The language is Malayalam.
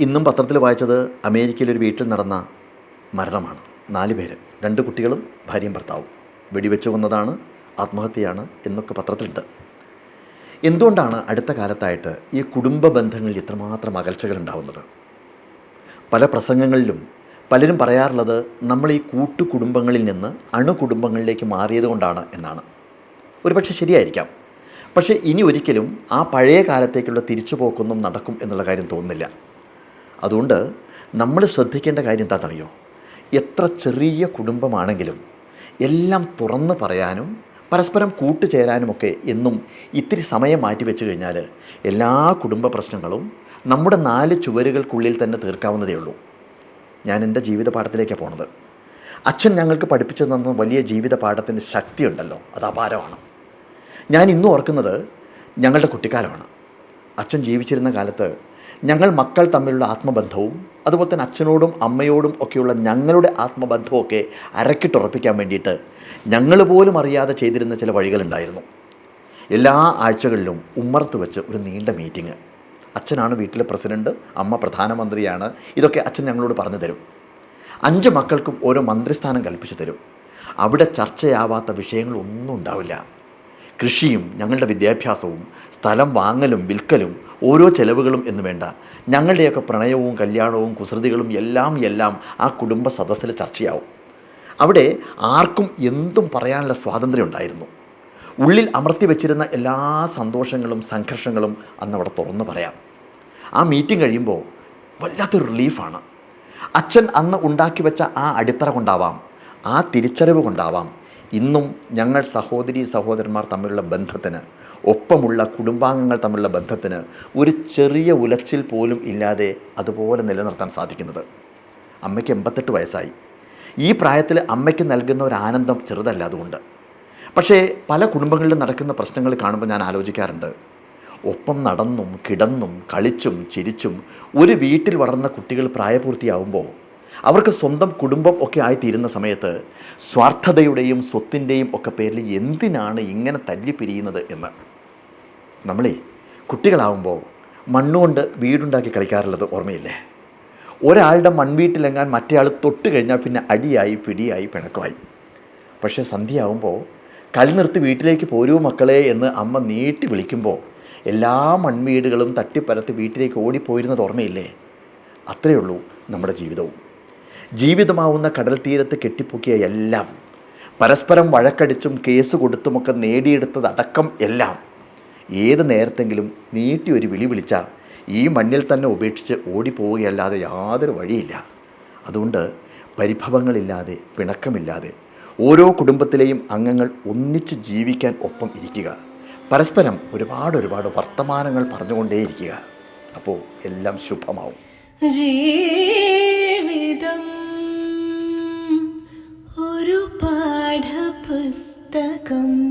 ഇന്നും പത്രത്തിൽ വായിച്ചത് അമേരിക്കയിലെ ഒരു വീട്ടിൽ നടന്ന മരണമാണ്. നാല് പേര് രണ്ട് കുട്ടികളും ഭാര്യയും ഭർത്താവും. വെടിവെച്ച് കൊന്നതാണ് ആത്മഹത്യയാണ് എന്നൊക്കെ പത്രത്തിലുണ്ട്. എന്തുകൊണ്ടാണ് അടുത്ത കാലത്തായിട്ട് ഈ കുടുംബ ബന്ധങ്ങളിൽ ഇത്രമാത്രം അകൽച്ചകൾ ഉണ്ടാവുന്നത്? പല പ്രസംഗങ്ങളിലും പലരും പറയാറുള്ളത് നമ്മൾ ഈ കൂട്ടുകുടുംബങ്ങളിൽ നിന്ന് അണുകുടുംബങ്ങളിലേക്ക് മാറിയത് കൊണ്ടാണ് എന്നാണ്. ഒരുപക്ഷെ ശരിയായിരിക്കാം. പക്ഷേ ഇനി ഒരിക്കലും ആ പഴയ കാലത്തേക്കുള്ള തിരിച്ചുപോക്കൊന്നും നടക്കും എന്നുള്ള കാര്യം തോന്നുന്നില്ല. അതുകൊണ്ട് നമ്മൾ ശ്രദ്ധിക്കേണ്ട കാര്യം എന്താണെന്നറിയോ? എത്ര ചെറിയ കുടുംബമാണെങ്കിലും എല്ലാം തുറന്ന് പറയാനും പരസ്പരം കൂട്ടുചേരാനുമൊക്കെ എന്നും ഇത്തിരി സമയം മാറ്റി വെച്ച് കഴിഞ്ഞാൽ എല്ലാ കുടുംബ പ്രശ്നങ്ങളും നമ്മുടെ നാല് ചുവരുകൾക്കുള്ളിൽ തന്നെ തീർക്കാവുന്നതേ ഉള്ളൂ. ഞാൻ എന്റെ ജീവിത പാഠത്തിലേക്കാണ് പോണത്. അച്ഛൻ ഞങ്ങൾക്ക് പഠിപ്പിച്ചു തന്ന വലിയ ജീവിത പാഠത്തിന്റെ ശക്തിയുണ്ടല്ലോ അത് അപാരമാണ്. ഞാൻ ഇന്നും ഓർക്കുന്നത് ഞങ്ങളുടെ കുട്ടിക്കാലമാണ്. അച്ഛൻ ജീവിച്ചിരുന്ന കാലത്ത് ഞങ്ങൾ മക്കൾ തമ്മിലുള്ള ആത്മബന്ധവും അതുപോലെ തന്നെ അച്ഛനോടും അമ്മയോടും ഒക്കെയുള്ള ഞങ്ങളുടെ ആത്മബന്ധമൊക്കെ അരക്കിട്ടുറപ്പിക്കാൻ വേണ്ടിയിട്ട് ഞങ്ങൾ പോലും അറിയാതെ ചെയ്തിരുന്ന ചില വഴികളുണ്ടായിരുന്നു. എല്ലാ ആഴ്ചകളിലും ഉമ്മർത്ത് വെച്ച് ഒരു നീണ്ട മീറ്റിംഗ്. അച്ഛനാണ് വീട്ടിലെ പ്രസിഡന്റ് അമ്മ പ്രധാനമന്ത്രിയാണ്. ഇതൊക്കെ അച്ഛൻ ഞങ്ങളോട് പറഞ്ഞു തരും. അഞ്ച് മക്കൾക്കും ഓരോ മന്ത്രിസ്ഥാനം കൽപ്പിച്ചു തരും. അവിടെ ചർച്ചയാവാത്ത വിഷയങ്ങളൊന്നും ഉണ്ടാവില്ല. കൃഷിയും ഞങ്ങളുടെ വിദ്യാഭ്യാസവും സ്ഥലം വാങ്ങലും വിൽക്കലും ഓരോ ചെലവുകളും എന്ന് വേണ്ട. ഞങ്ങളുടെയൊക്കെ പ്രണയവും കല്യാണവും കുസൃതികളും എല്ലാം എല്ലാം ആ കുടുംബ സദസ്സിൽ ചർച്ചയാവും. അവിടെ ആർക്കും എന്തും പറയാനുള്ള സ്വാതന്ത്ര്യം ഉണ്ടായിരുന്നു. ഉള്ളിൽ അമർത്തി വെച്ചിരുന്ന എല്ലാ സന്തോഷങ്ങളും സംഘർഷങ്ങളും അന്ന് അവിടെ തുറന്നു പറയാം. ആ മീറ്റിംഗ് കഴിയുമ്പോൾ വല്ലാത്തൊരു റിലീഫാണ്. അച്ഛൻ അന്ന് ഉണ്ടാക്കി വെച്ച ആ അടിത്തറ കൊണ്ടാവാം ആ തിരിച്ചറിവ് കൊണ്ടാവാം ഇന്നും ഞങ്ങൾ സഹോദരി സഹോദരന്മാർ തമ്മിലുള്ള ബന്ധത്തിന് ഒപ്പമുള്ള കുടുംബാംഗങ്ങൾ തമ്മിലുള്ള ബന്ധത്തിന് ഒരു ചെറിയ ഉലച്ചിൽ പോലും ഇല്ലാതെ അതുപോലെ നിലനിർത്താൻ സാധിക്കുന്നത്. അമ്മയ്ക്ക് എൺപത്തെട്ട് വയസ്സായി. ഈ പ്രായത്തിൽ അമ്മയ്ക്ക് നൽകുന്ന ഒരു ആനന്ദം ചെറുതല്ല അതുകൊണ്ട്. പക്ഷേ പല കുടുംബങ്ങളിലും നടക്കുന്ന പ്രശ്നങ്ങൾ കാണുമ്പോൾ ഞാൻ ആലോചിക്കാറുണ്ട്. ഒപ്പം നടന്നും കിടന്നും കളിച്ചും ചിരിച്ചും ഒരു വീട്ടിൽ വളർന്ന കുട്ടികൾ പ്രായപൂർത്തിയാവുമ്പോൾ അവർക്ക് സ്വന്തം കുടുംബം ഒക്കെ ആയിത്തീരുന്ന സമയത്ത് സ്വാർത്ഥതയുടെയും സ്വത്തിന്റെയും ഒക്കെ പേരിൽ എന്തിനാണ് ഇങ്ങനെ തല്ലിപ്പിരിയുന്നത് എന്ന്? നമ്മളേ കുട്ടികളാവുമ്പോൾ മണ്ണുകൊണ്ട് വീടുണ്ടാക്കി കളിക്കാറുള്ളത് ഓർമ്മയില്ലേ? ഒരാളുടെ മൺവീട്ടിലെങ്ങാൻ മറ്റേയാൾ തൊട്ട് കഴിഞ്ഞാൽ പിന്നെ അടിയായി പിടിയായി പിണക്കമായി. പക്ഷേ സന്ധ്യയാവുമ്പോൾ കളി നിർത്തി വീട്ടിലേക്ക് പോരൂ മക്കളെ എന്ന് അമ്മ നീട്ടി വിളിക്കുമ്പോൾ എല്ലാ മൺവീടുകളും തട്ടിപ്പരത്ത് വീട്ടിലേക്ക് ഓടിപ്പോയിരുന്നത് ഓർമ്മയില്ലേ? അത്രയേ ഉള്ളൂ നമ്മുടെ ജീവിതവും. ജീവിതമാവുന്ന കടൽ തീരത്ത് കെട്ടിപ്പൊക്കിയ എല്ലാം പരസ്പരം വഴക്കടിച്ചും കേസ് കൊടുത്തുമൊക്കെ നേടിയെടുത്തതടക്കം എല്ലാം ഏത് നേരത്തെങ്കിലും നീട്ടി ഒരു വിളി വിളിച്ചാൽ ഈ മണ്ണിൽ തന്നെ ഉപേക്ഷിച്ച് ഓടിപ്പോവുകയല്ലാതെ യാതൊരു വഴിയില്ല. അതുകൊണ്ട് പരിഭവങ്ങളില്ലാതെ പിണക്കമില്ലാതെ ഓരോ കുടുംബത്തിലെയും അംഗങ്ങൾ ഒന്നിച്ച് ജീവിക്കാൻ ഒപ്പം ഇരിക്കുക. പരസ്പരം ഒരുപാട് ഒരുപാട് വർത്തമാനങ്ങൾ പറഞ്ഞുകൊണ്ടേയിരിക്കുക. അപ്പോൾ എല്ലാം ശുഭമാവും. ജീവിതം ഒരു പാഠപുസ്തകം